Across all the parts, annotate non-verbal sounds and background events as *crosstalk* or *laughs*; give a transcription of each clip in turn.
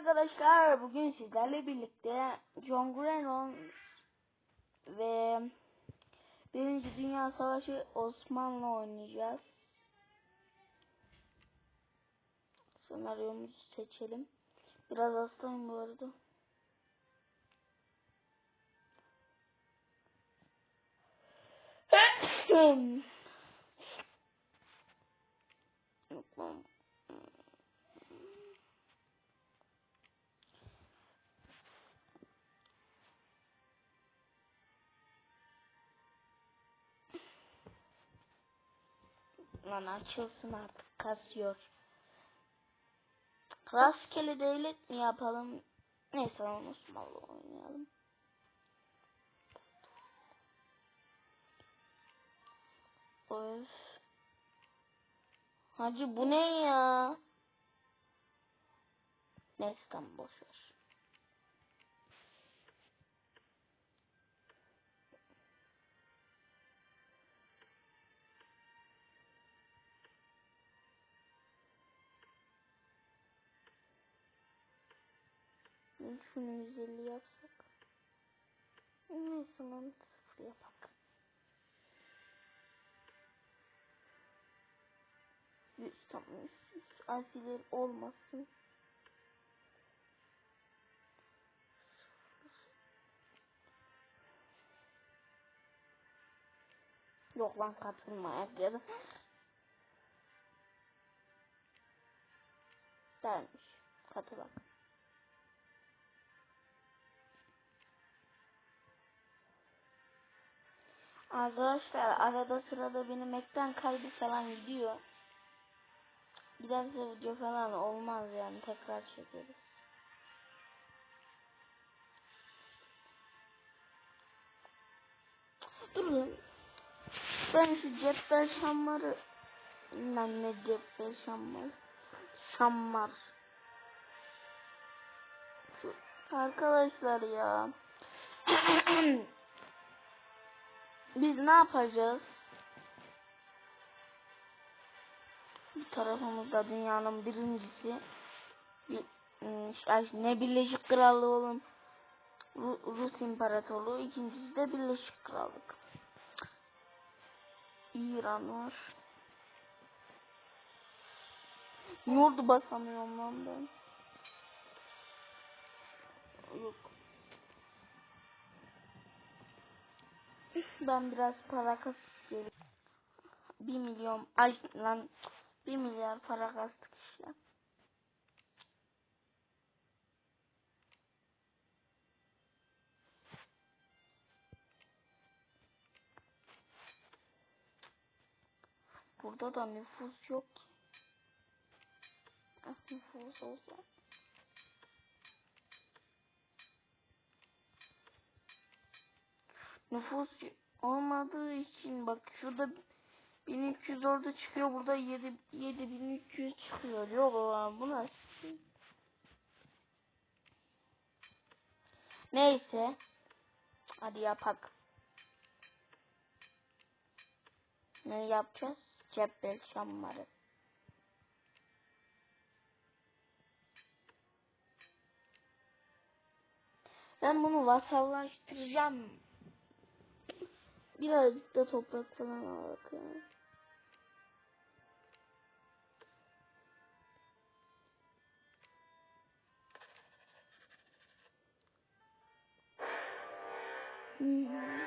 arkadaşlar. Bugün sizlerle birlikte John Grennon ve Birinci Dünya Savaşı Osmanlı oynayacağız. Senaryomuzu seçelim. Biraz hastayım bu arada. *clears throat* Yok. Lan açılsın artık kasıyor. Rastgele devlet mi yapalım? Neyse lan Osmanlı oynayalım. Öf. Hacı bu ne ya? Neyse tamam boş Şunu 150 yapsak. Neyse lan sıfır yapak. 100 tamam 100 Alfiler olmasın. Yok lan katılmayak ya da. Dermiş. Katılak. Arkadaşlar arada sırada benim ekran kaydı falan gidiyor. Giderse video falan olmaz yani tekrar çekeriz. Durun. Ben şu cetvel şammarı lan ne cetvel şammar şammar şu arkadaşlar ya *clears throat* biz ne yapacağız? Bir tarafımızda dünyanın birincisi bir, ay, ne Birleşik Krallığı Ru- Rus İmparatorluğu ikincisi de Birleşik Krallık. İran var. Yurdu basamıyorum lan ben. Yok ben biraz para kasıyorum bir milyon ay lan bir milyar para kastık işte Burada da nüfus yok ki. Ah, nüfus olsa. Nüfus olmadığı için bak şurada 1300 orada çıkıyor burada 7 7300 çıkıyor. Yok lan bu nasıl? Neyse. Hadi yapak. Ne yapacağız? Cebel şammarı. Ben bunu vasallaştıracağım. Birazcık da toprak falan alak ya. Hmm.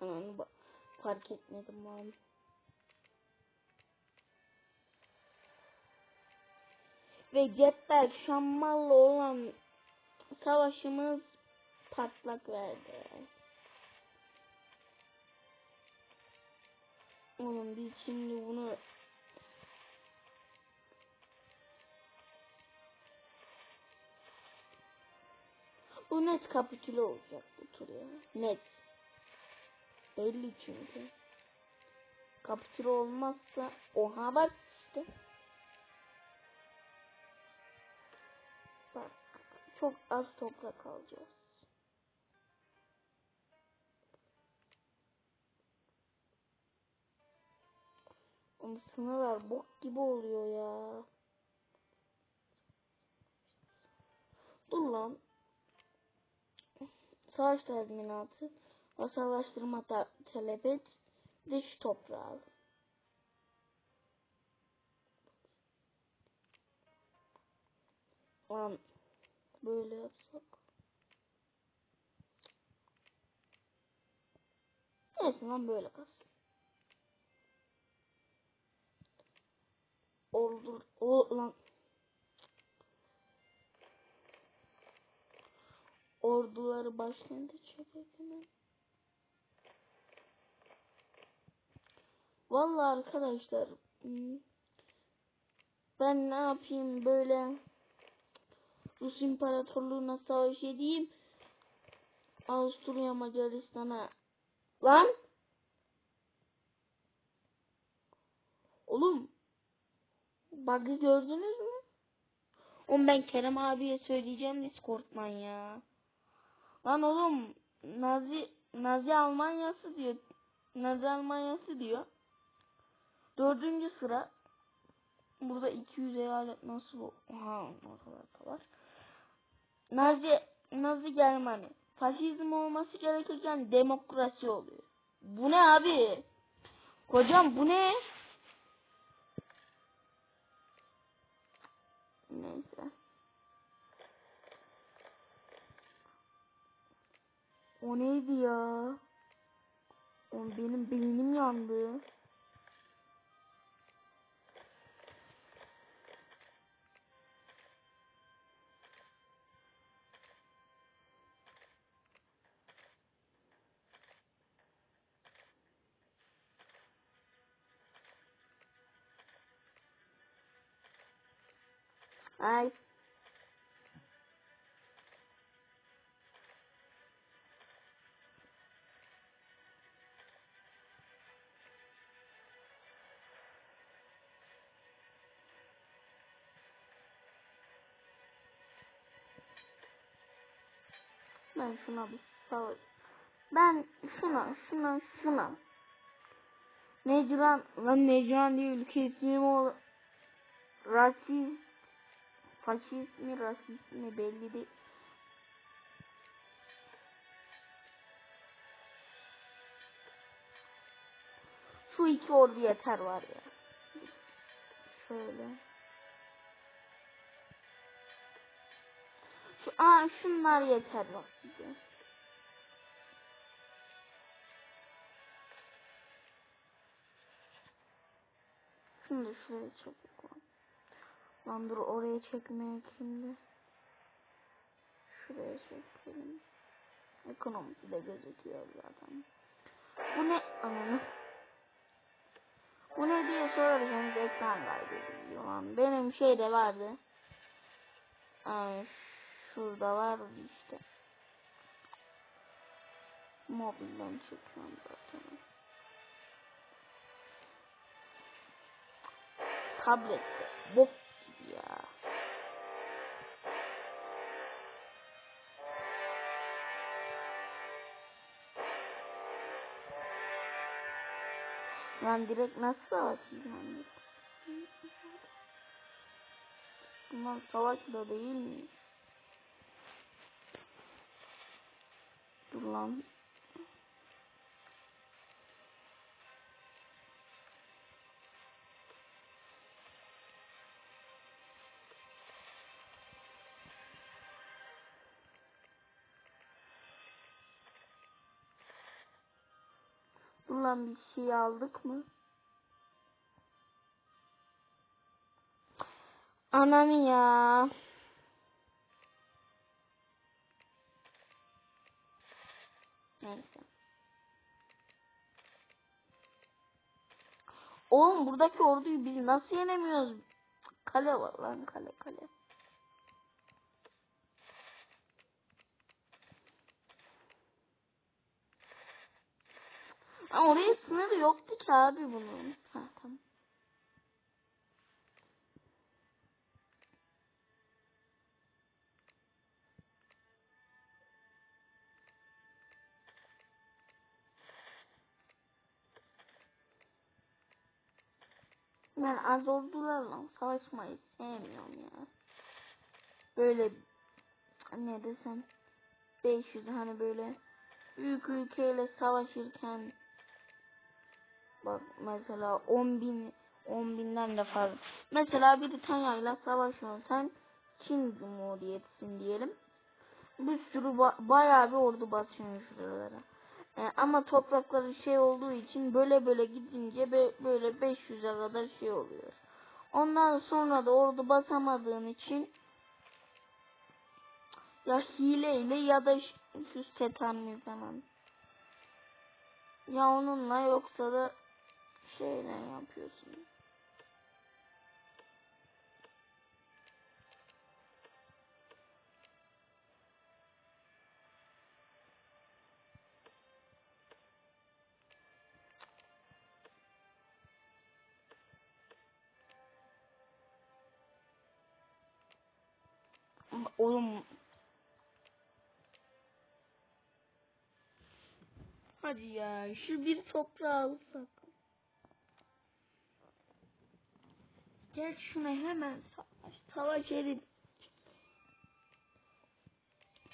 Ananı fark etmedim abi. Ve Cettel Şammal'la olan savaşımız patlak verdi. Oğlum biz şimdi bunu Bu net kapitüle olacak bu tur ya. Net. Belli çünkü. Kapitüle olmazsa oha bak işte. Çok az toprak alacağız. Oğlum sınırlar bok gibi oluyor ya. Dur lan. Savaş tazminatı. Vasallaştırma ta- talep et. Şu toprağı. Lan böyle yapsak. Neyse lan böyle kalsın. Oldu o lan orduları başkente çekelim. Vallahi arkadaşlar hmm, ben ne yapayım böyle Rus İmparatorluğu'na savaş edeyim. Avusturya Macaristan'a. Lan! Oğlum. Bug'ı gördünüz mü? Oğlum ben Kerem abiye söyleyeceğim Discord'dan ya. Lan oğlum Nazi Nazi Almanyası diyor. Nazi Almanyası diyor. Dördüncü sıra. Burada 200 eyalet nasıl bu? Ha, orada var. Nazi Nazi Germani. Faşizm olması gerekirken demokrasi oluyor. Bu ne abi? Hocam bu ne? Neyse. O neydi ya? Oğlum benim beynim yandı. Ay. Ben şuna bir savaş. Ben şuna, şuna, şuna. Necran, lan Necran diye ülke ismi o rasist, faşist mi, rasist mi belli değil. Şu iki ordu yeter var ya. Şöyle. Şu, aa şunlar yeter bak bize. Şunu da şuraya çekek lan. Lan dur oraya çekmeye şimdi. Şuraya çekelim. Ekonomisi de gözüküyor zaten. Bu ne? Ananı. Bu ne diye sorarsanız ekran kaydediliyor lan. Benim şey de vardı. Ay, şurada var işte. Mobilden çekiyorum zaten. Tablette bok. Ben direkt nasıl atayım yani? Bunlar savaş da değil mi? Dur lan. Dur lan bir şey aldık mı? Ananı ya. Neyse. Oğlum buradaki orduyu biz nasıl yenemiyoruz? Kale var lan kale kale. Ha, oraya sınırı yoktu ki abi bunun. Ha tamam. Ben az ordularla savaşmayı sevmiyorum ya. Böyle ne desem 500 hani böyle büyük ülkeyle savaşırken bak mesela 10 bin 10 binden de fazla. Mesela Britanya'yla savaşıyorsun sen Çin Cumhuriyeti'sin diyelim. Bir sürü ba- bayağı bir ordu basıyorsun şuralara. E, ama toprakları şey olduğu için böyle böyle gidince be- böyle 500'e kadar şey oluyor. Ondan sonra da ordu basamadığın için ya hileyle ya da şu setanlı falan. Ya onunla yoksa da şeyle yapıyorsun. Oğlum Hadi ya şu bir toprağı alsak. Gel şuna hemen savaş. Savaş edip.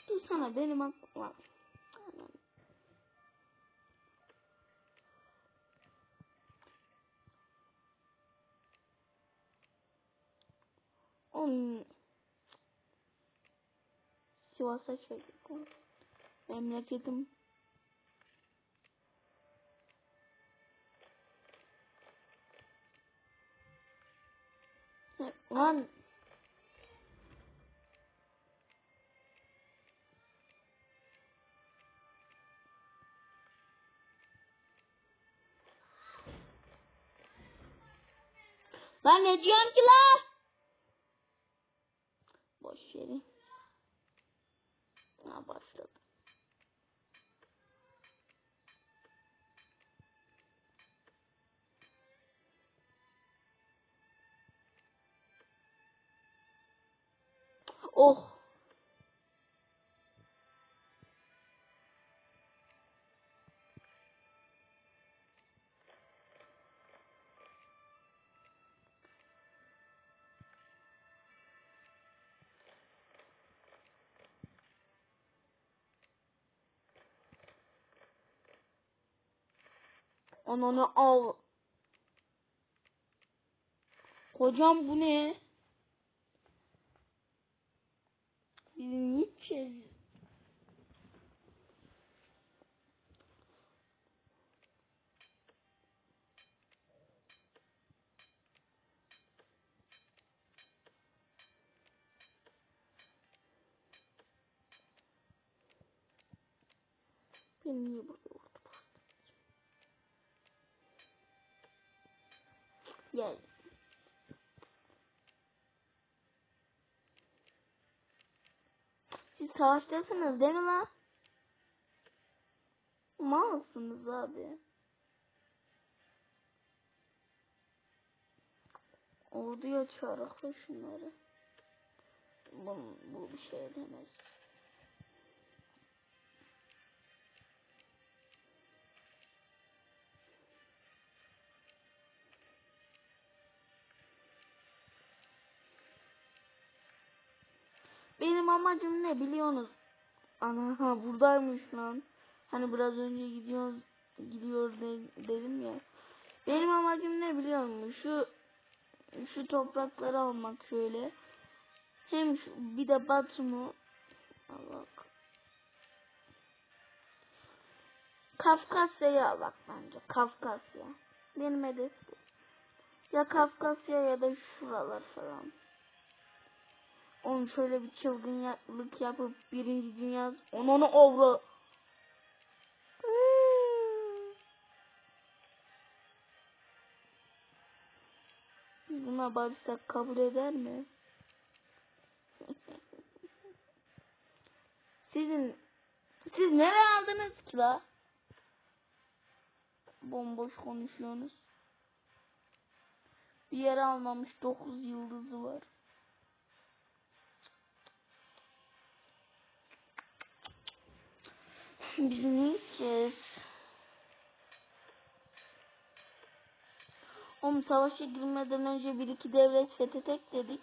Dur sana benim aklım var. Onun Sivas'a çektik. Memleketim Lan Lan ne diyorsun ki lan? Boş yeri. Ha başladı. Ananı al. Hocam bu ne? Bizim hiç şey. Benim niye burada Gel. Siz savaştasınız değil mi lan? Malsınız abi. Orduya çağırakla şunları. Bu, bu bir şey demez. Amacım ne biliyorsunuz? Ana buradaymış lan. Hani biraz önce gidiyoruz gidiyor de- dedim ya. Benim amacım ne biliyor musun? Şu şu toprakları almak şöyle. Hem şu, bir de Batum'u bak. Kafkasya'yı al bak bence. Kafkasya. Benim hedef. Ya Kafkasya ya da şuralar falan. Onu şöyle bir çılgınlık yapıp birinci dünya onu avra. Biz buna barışsak kabul eder mi? *laughs* Sizin siz nereye aldınız ki la? Bomboş konuşuyorsunuz. Bir yere almamış 9 yıldızı var. Biz ne? Oğlum savaşa girmeden önce bir iki devlet fethedek dedik.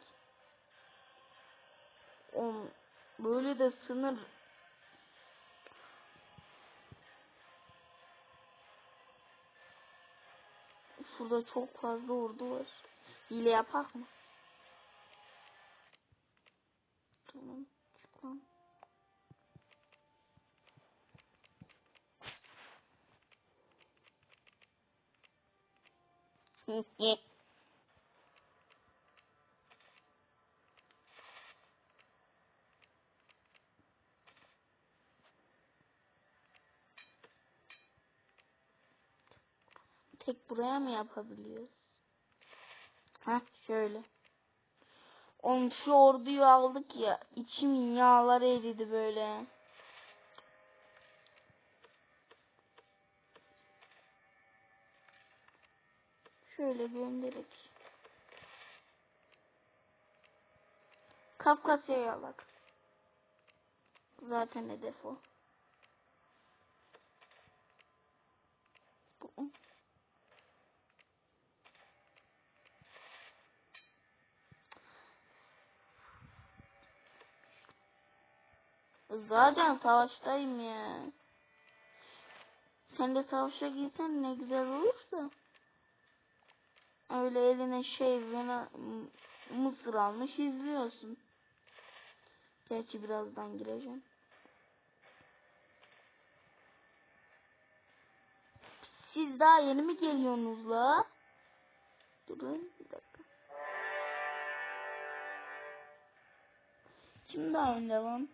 Oğlum böyle de sınır Şurada çok fazla ordu var. Hile yapak mı? Tamam. Çık lan. *laughs* Tek buraya mı yapabiliyoruz? Ha şöyle. Oğlum şu orduyu aldık ya. içim yağlar eridi böyle. Şöyle gönderek. Kafkasya'ya alak. Zaten hedef o. Bu- Zaten savaştayım ya. Sen de savaşa girsen ne güzel olursa. Öyle eline şey Mısır almış izliyorsun. Gerçi birazdan gireceğim. Siz daha yeni mi geliyorsunuz la? Durun bir dakika. Kim daha önde lan?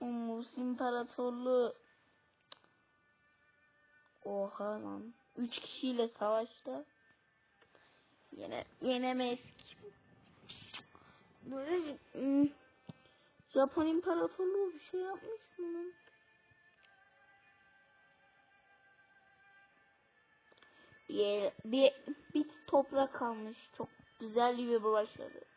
O Rus İmparatorluğu Oha lan. Üç kişiyle savaşta. Yine yenemeyiz. Böyle bir, hmm, Japon İmparatorluğu bir şey yapmış mı lan? Bir, bir, bir toprak kalmış. Çok güzel bir başarı.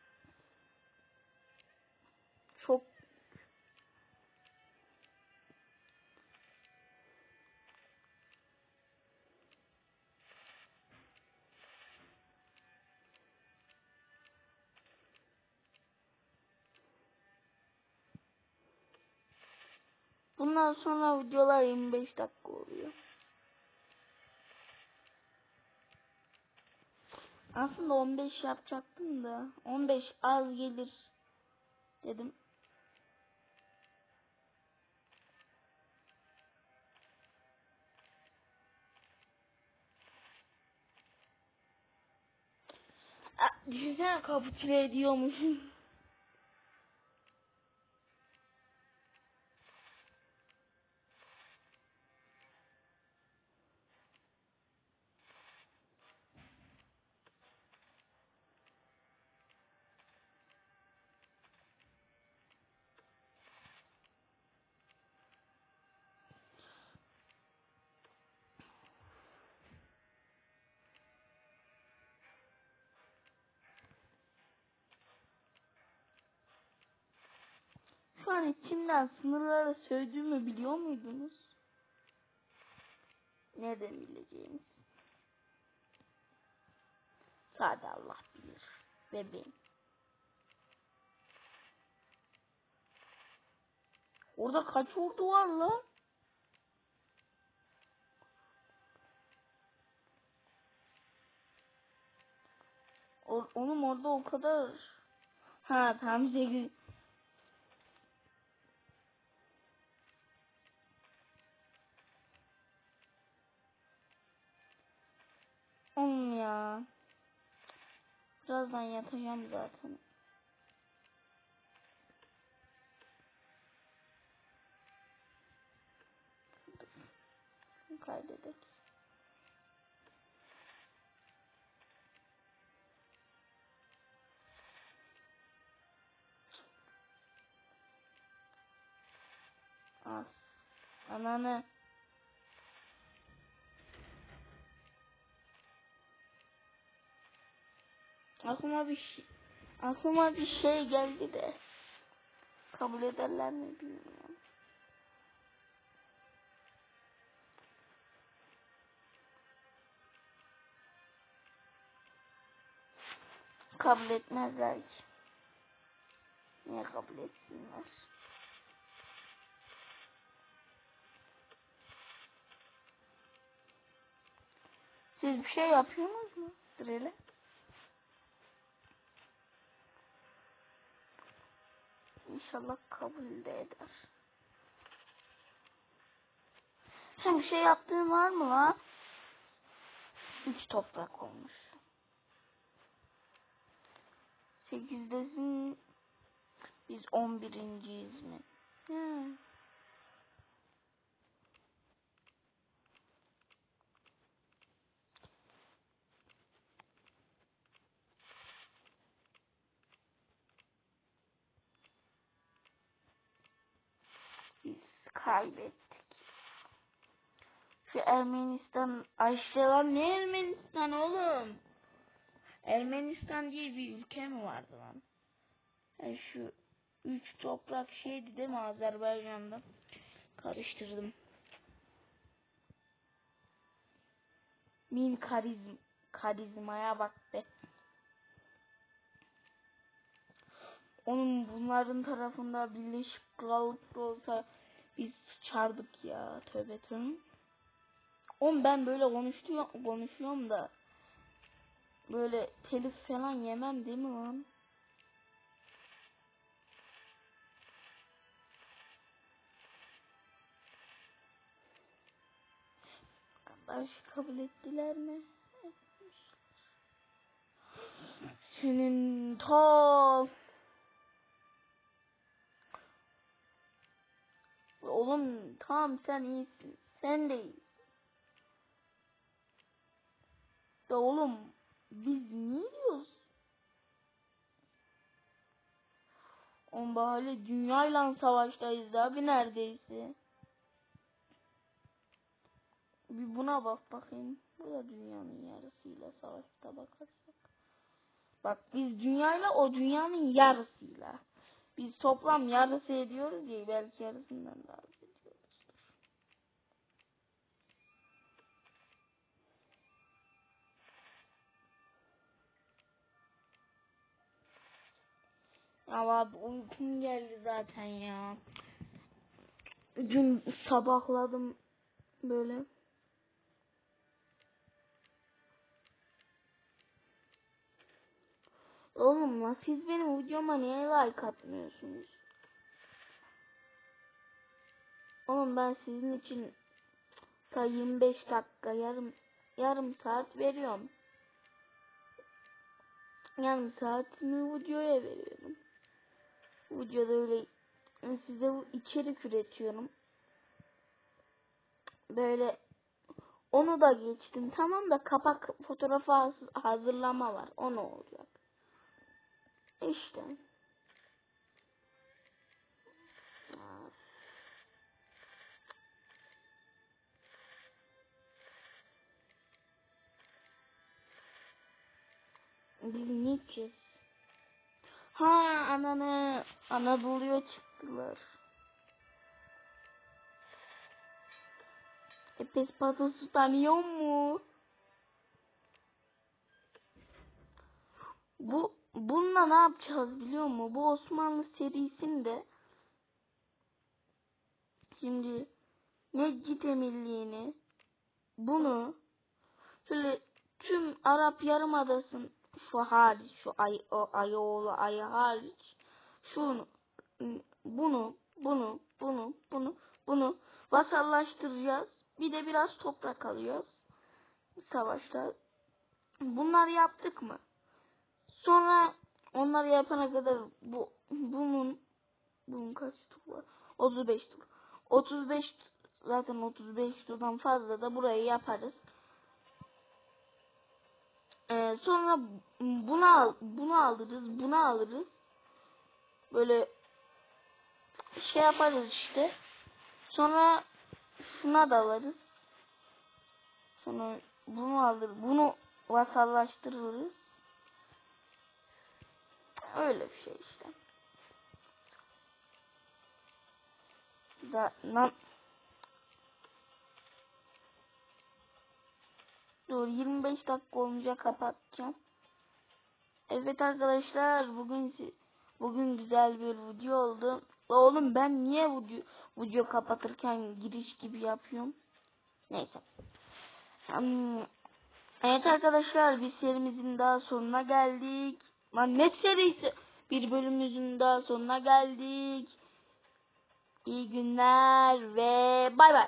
Bundan sonra videolar 25 dakika oluyor. Aslında 15 yapacaktım da 15 az gelir dedim. Düşünsene kapitüle ediyormuşum. Şu an içimden sınırları sövdüğümü biliyor muydunuz? Nereden bileceğiniz? Sadece Allah bilir. Bebeğim. Orada kaç ordu var lan? Onun orada o kadar. Ha tam 8. Oğlum ya. Birazdan yatacağım zaten. Kaydedek. As. Ananı. Aklıma bir şey, aklıma bir şey geldi de kabul ederler mi bilmiyorum. Kabul etmezler ki. Niye kabul etsinler? Siz bir şey yapıyorsunuz mu? Sırayla. İnşallah kabul de eder. Sen bir şey yaptığın var mı lan? Üç toprak olmuş. Sekizdesin. Biz on birinciyiz mi? He. Biz kaybettik. Şu Ermenistan Ayşe ne Ermenistan oğlum? Ermenistan diye bir ülke mi vardı lan? Yani şu üç toprak şeydi değil mi Azerbaycan'da? Karıştırdım. Min karizm karizmaya bak be. Onun bunların tarafında Birleşik Krallık olsa biz sıçardık ya tövbe tövbe. Oğlum ben böyle konuşuyor, konuşuyorum da böyle telif falan yemem değil mi lan? Arkadaş kabul ettiler mi? Senin ta Oğlum tamam sen iyisin. Sen de iyisin. Da oğlum biz niye diyoruz? On bahane dünyayla savaştayız abi neredeyse. Bir buna bak bakayım. Bu da dünyanın yarısıyla savaşta bakarsak. Bak biz dünyayla o dünyanın yarısıyla. Biz toplam yarısı ediyoruz ya belki yarısından daha az ediyoruzdur. Ya abi uykum geldi zaten ya. Dün sabahladım böyle. Oğlum lan siz benim videoma niye like atmıyorsunuz? Oğlum ben sizin için ta 25 dakika yarım yarım saat veriyorum. Yarım saatimi videoya veriyorum. Videoda öyle size içerik üretiyorum. Böyle onu da geçtim. Tamam da kapak fotoğrafı hazırlama var. O ne olacak? İşte. İçeceğiz? Ha ananı Anadolu'ya çıktılar. Epes patosu tanıyor mu? Bu bununla ne yapacağız biliyor musun? Bu Osmanlı serisinde şimdi Necdet Emirliğini bunu şöyle tüm Arap Yarımadası'nın şu hariç şu ay o ayoğlu ayı hariç şunu bunu bunu bunu bunu bunu vasallaştıracağız. Bir de biraz toprak alıyoruz. Savaşta. Bunlar yaptık mı? Sonra onları yapana kadar bu bunun bunun kaç tur var? 35 tur. 35 zaten 35 turdan fazla da burayı yaparız. Ee, sonra bunu al, bunu alırız, bunu alırız. Böyle şey yaparız işte. Sonra şuna da alırız. Sonra bunu alır, bunu vasallaştırırız. Öyle bir şey işte. Da, na, Dur 25 dakika olunca kapatacağım. Evet arkadaşlar bugün bugün güzel bir video oldu. Oğlum ben niye video, video kapatırken giriş gibi yapıyorum? Neyse. Evet arkadaşlar bir serimizin daha sonuna geldik. Ne serisi? Bir bölümümüzün daha sonuna geldik. İyi günler ve bay bay.